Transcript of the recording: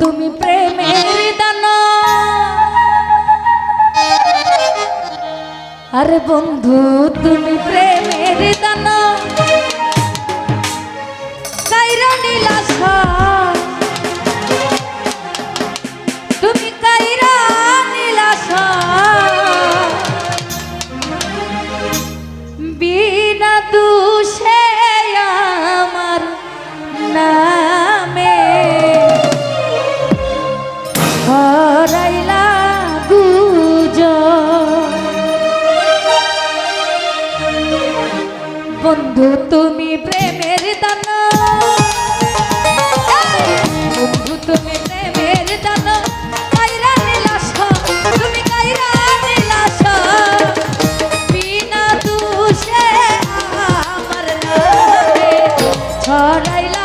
তুমি প্রেমের দান। আরে বন্ধু তুমি প্রেমের দান। কাইরা নীলা